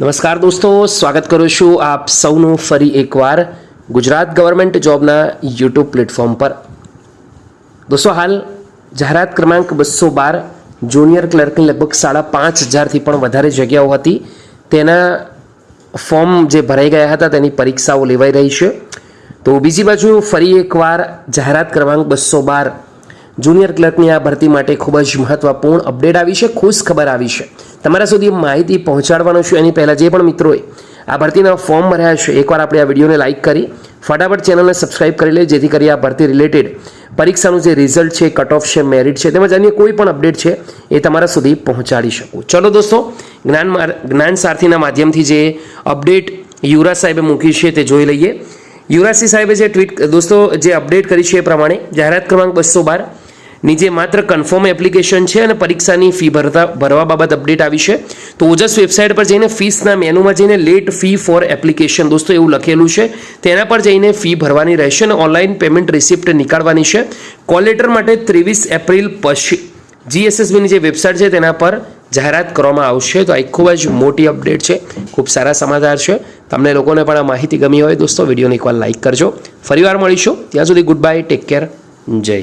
નમસ્કાર દોસ્તો, સ્વાગત કરું છું આપ સૌનું ફરી એકવાર ગુજરાત ગવર્મેન્ટ જોબના યુટ્યુબ પ્લેટફોર્મ પર. દોસ્તો, હાલ જાહેરાત ક્રમાંક બસો બાર જુનિયર ક્લર્કની લગભગ સાડા પાંચ હજારથી પણ વધારે જગ્યાઓ હતી. તેના ફોર્મ જે ભરાઈ ગયા હતા તેની પરીક્ષાઓ લેવાઈ રહી છે. તો બીજી બાજુ ફરી એકવાર જાહેરાત ક્રમાંક બસો બાર જુનિયર ક્લર્કની આ ભરતી માટે ખૂબ જ મહત્ત્વપૂર્ણ અપડેટ આવી છે, ખુશ ખબર આવી છે. તમારા સુધી માહિતી પહોંચાડવાનું છું. એની પહેલાં જે પણ મિત્રોએ આ ભરતીના ફોર્મ ભર્યા છે, એકવાર આપણે આ વિડીયોને લાઇક કરી, ફટાફટ ચેનલને સબસ્ક્રાઇબ કરી લે, જેથી કરી આ ભરતી રિલેટેડ પરીક્ષાનું જે રિઝલ્ટ છે કટ ઓફ છે મેરિટ છે, તેમજ અન્ય કોઈ પણ અપડેટ છે, એ તમારા સુધી પહોંચાડી શકું. ચલો દોસ્તો, જ્ઞાન જ્ઞાન સારથીના માધ્યમથી જે અપડેટ યુવરાજ સાહેબે મૂકી છે, તે જોઈ લઈએ. યુવરાજસિંહ સાહેબે જે ટ્વીટ દોસ્તો, જે અપડેટ કરી છે એ પ્રમાણે, જાહેરાત ક્રમાંક બસો બાર નીચે માત્ર કન્ફર્મ એપ્લિકેશન છે અને પરીક્ષાની ફી ભરતા ભરવા બાબત અપડેટ આવી છે. તો ઓજસ વેબસાઇટ પર જઈને ફીસના મેનુમાં જઈને લેટ ફી ફોર એપ્લિકેશન દોસ્તો, એવું લખેલું છે. તેના પર જઈને ફી ભરવાની રહેશે અને ઓનલાઈન પેમેન્ટ રિસિપ્ટ નીકાળવાની છે. કોલ લેટર માટે ત્રેવીસ એપ્રિલ પછી જીએસએસબીની જે વેબસાઇટ છે તેના પર જાહેરાત કરવામાં આવશે. તો આ ખૂબ જ મોટી અપડેટ છે. ખૂબ સારા સમાચાર છે. તમને લોકોને પણ આ માહિતી ગમી હોય, દોસ્તો, વિડીયોને એકવાર લાઇક કરજો. ફરીવાર મળીશું. ત્યાં સુધી ગુડ બાય ટેક કેર જય.